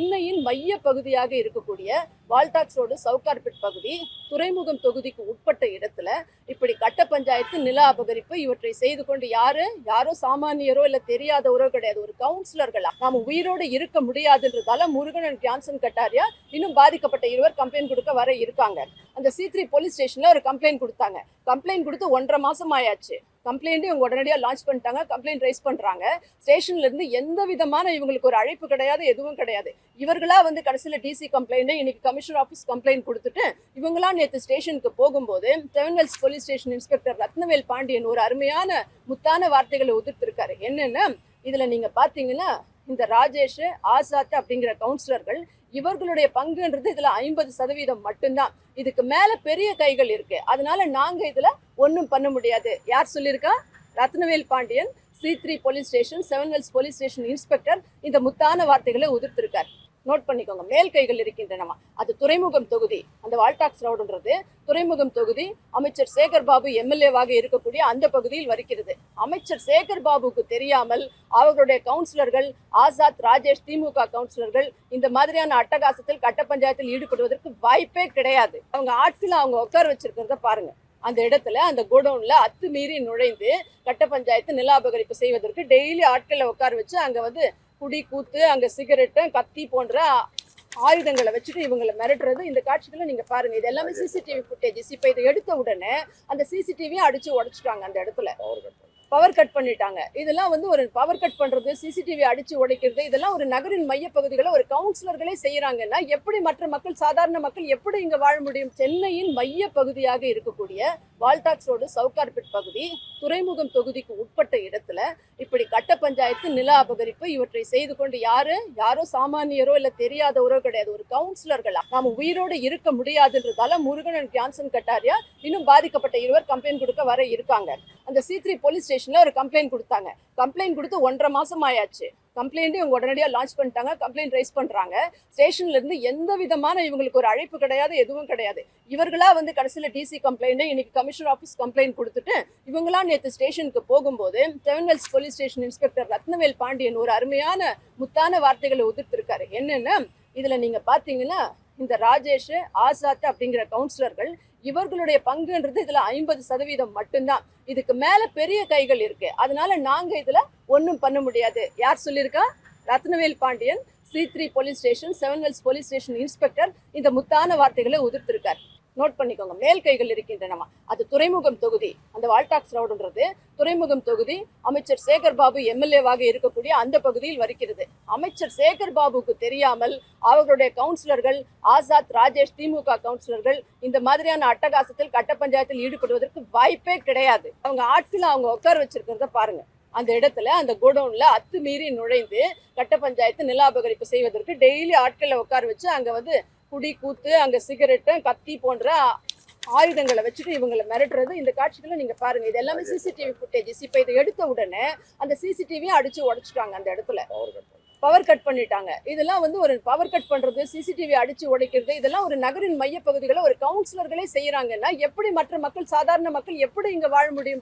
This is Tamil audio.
சென்னையின் மைய பகுதியாக இருக்கக்கூடிய வால்டாக்ஸ் ரோடு சவுகார்பேட் பகுதி துறைமுகம் தொகுதிக்கு உட்பட்ட இடத்துல இப்படி கட்ட பஞ்சாயத்து நில அபகரிப்பு இவற்றை செய்து கொண்டு யாரு? யாரோ சாமானியரோ இல்ல தெரியாதவரோ கிடையாது. ஒரு கவுன்சிலர்களா நாம் உயிரோடு இருக்க முடியாதுன்றதால முருகன் and ஜான்சன் கட்டாரியா இன்னும் பாதிக்கப்பட்ட இருவர் கம்ப்ளைண்ட் கொடுக்க வர இருக்காங்க. அந்த சி த்ரீ போலீஸ் ஸ்டேஷன்ல ஒரு கம்ப்ளைண்ட் கொடுத்தாங்க. கம்ப்ளைண்ட் கொடுத்து ஒன்றரை மாசம் ஆயாச்சு. கம்ப்ளைண்ட்டும் இவங்க உடனடியாக லான்ச் பண்ணிட்டாங்க. கம்ப்ளைண்ட் ரைஸ் பண்ணுறாங்க ஸ்டேஷன்லேருந்து எந்த விதமான இவங்களுக்கு ஒரு அழைப்பு கிடையாது எதுவும் கிடையாது. இவர்களா வந்து கடைசியில் டிசி கம்ப்ளைண்ட்டு இன்னைக்கு கமிஷனர் ஆஃபீஸ் கம்ப்ளைண்ட் கொடுத்துட்டு இவங்களாம் நேற்று ஸ்டேஷனுக்கு போகும்போது seven police station inspector Rathnavel Pandian ஒரு அருமையான முத்தான வார்த்தைகளை உதிர்த்திருக்காரு. என்னென்னா இதில் நீங்கள் பார்த்தீங்கன்னா இந்த ராஜேஷ் ஆசாத் அப்படிங்கிற கவுன்சிலர்கள் இவர்களுடைய பங்குன்றது இதுல ஐம்பது சதவீதம் மட்டும்தான். இதுக்கு மேல பெரிய கைகள் இருக்கு. அதனால நாங்க இதுல ஒன்றும் பண்ண முடியாது. யார் சொல்லியிருக்கா? Rathnavel Pandian C three police station seven wells police station inspector இந்த முத்தான வார்த்தைகளை உதிர்த்திருக்கார். நோட் பண்ணிக்கோங்க. மேல் கைகள் இருக்கின்றனவா? அது துறைமுகம் தொகுதி. அந்த வால்டாக்ஸ் ரோடுன்றது துறைமுகம் தொகுதி. அமைச்சர் சேகர் பாபு எம்எல்ஏவாக இருக்கக்கூடிய அந்த பகுதியில் வருகிறது. அமைச்சர் சேகர் பாபுக்கு தெரியாமல் அவர்களுடைய கவுன்சிலர்கள் ஆசாத் ராஜேஷ் திமுக கவுன்சிலர்கள் இந்த மாதிரியான அட்டகாசத்தில் கட்ட பஞ்சாயத்தில் ஈடுபடுவதற்கு வாய்ப்பே கிடையாது. அவங்க ஆட்சியில் அவங்க உட்கார வச்சிருக்கிறத பாருங்க. அந்த இடத்துல அந்த கோடவுன்ல அத்துமீறி நுழைந்து கட்ட பஞ்சாயத்து நில அபகரிப்பு செய்வதற்கு டெய்லி ஆட்களை உட்கார வச்சு அங்க வந்து குடி கூத்து அங்க சிகரெட்டு கத்தி போன்ற ஆயுதங்களை வச்சுட்டு இவங்களை மிரட்டுறது. இந்த காட்சிகளை நீங்க பாருங்க. இது எல்லாமே சிசிடிவி ஃபுட்டேஜஸ் இப்போ இதை எடுத்த உடனே அந்த சிசிடிவியும் அடிச்சு உடைச்சிட்டாங்க அந்த இடத்துல. பவர் கட் பண்ணிட்டாங்க. இதெல்லாம் வந்து ஒரு பவர் கட் பண்றது சிசிடிவி அடிச்சு உடைக்கிறது இதெல்லாம் ஒரு நகரின் மைய பகுதிகளை ஒரு கவுன்சிலர்களே செய்யறாங்கன்னா எப்படி மற்ற மக்கள் சாதாரண மக்கள் எப்படி இங்க வாழ முடியும்? சென்னையின் மைய பகுதியாக இருக்கக்கூடிய வால்டாக்ஸ் ரோடு சவுகார்பேட் பகுதி துறைமுகம் தொகுதிக்கு உட்பட்ட இடத்துல இப்படி கட்ட பஞ்சாயத்து நில அபகரிப்பு இவற்றை செய்து கொண்டு யாரு? யாரோ சாமானியரோ இல்ல தெரியாதவரோ கிடையாது. ஒரு கவுன்சிலர்களா நாம உயிரோடு இருக்க முடியாதுன்றதால முருகன் and ஜான்சன் கட்டாரியா இன்னும் பாதிக்கப்பட்ட இருவர் கம்ப்ளைண்ட் கொடுக்க வர இருக்காங்க. அந்த சி த்ரீ போலீஸ் ஸ்டேஷன்ல ஒரு கம்ப்ளைண்ட் கொடுத்தாங்க. கம்ப்ளைண்ட் கொடுத்து ஒன்றரை மாசம் ஆயாச்சு. கம்ப்ளைண்ட் இவங்க உடனடியாக லான்ச் பண்ணிட்டாங்க. கம்ப்ளைண்ட் ரைஸ் பண்ணுறாங்க ஸ்டேஷன்லேருந்து எந்த விதமான இவங்களுக்கு ஒரு அழைப்பு கிடையாது எதுவும் கிடையாது. இவர்களா வந்து கடைசியில் டிசி கம்ப்ளைண்ட் இன்னைக்கு கமிஷனர் ஆஃபீஸ் கம்ப்ளைண்ட் கொடுத்துட்டு இவங்களாம் நேற்று ஸ்டேஷனுக்கு போகும்போது seven wells police station inspector Rathnavel Pandian ஒரு அருமையான முத்தான வார்த்தைகளை உதிர்த்திருக்காரு. என்னென்னா இதில் நீங்கள் பார்த்தீங்கன்னா இந்த ராஜேஷ் ஆசாத் அப்படிங்கிற கவுன்சிலர்கள் இவர்களுடைய பங்குன்றது இதுல ஐம்பது சதவீதம் மட்டும்தான். இதுக்கு மேல பெரிய கைகள் இருக்கு. அதனால நாங்க இதுல ஒன்றும் பண்ண முடியாது. யார் சொல்லியிருக்கா? Rathnavel Pandian C three police station seven wells police station inspector இந்த முத்தான வார்த்தைகளை உதிர்த்திருக்கார். நோட் பண்ணிக்கோங்க. மேல் கைகள் இருக்கின்றனவா அது துறைமுகம் தொகுதி. அந்த வால்டாக்ஸ் ரோடுன்றது துறைமுகம் தொகுதி. அமைச்சர் சேகர் பாபு எம்எல்ஏவாக இருக்கக்கூடிய அந்த பகுதியில் வருகிறது. அமைச்சர் சேகர் பாபுக்கு தெரியாமல் அவர்களுடைய கவுன்சிலர்கள் ஆசாத் ராஜேஷ் திமுக கவுன்சிலர்கள் இந்த மாதிரியான அட்டகாசத்தில் கட்ட பஞ்சாயத்தில் ஈடுபடுவதற்கு வாய்ப்பே கிடையாது. அவங்க ஆட்களை அவங்க உட்கார வச்சிருக்கிறத பாருங்க. அந்த இடத்துல அந்த கோடவுன்ல அத்துமீறி நுழைந்து கட்ட பஞ்சாயத்து நில அபகரிப்பு செய்வதற்கு டெய்லி ஆட்களை உட்கார வச்சு அங்க வந்து குடி கூத்து அங்க சிகரெட்டு கத்தி போன்ற ஆயுதங்களை வச்சுட்டு இவங்களை மிரட்டுறது. இந்த காட்சிகளை நீங்க பாருங்க. இது எல்லாமே சிசிடிவி ஃபுட்டேஜஸ் இப்போ இதை எடுத்த உடனே அந்த சிசிடிவியும் அடிச்சு உடைச்சிட்டாங்க அந்த இடத்துல. பவர் கட் பண்ணிட்டாங்க. இதெல்லாம் வந்து ஒரு பவர் கட் பண்றது சிசிடிவி அடிச்சு உடைக்கிறது இதெல்லாம் ஒரு நகரின் மைய பகுதிகளை ஒரு கவுன்சிலர்களே செய்யறாங்கன்னா எப்படி மற்ற மக்கள் சாதாரண மக்கள் எப்படி இங்க வாழ முடியும்?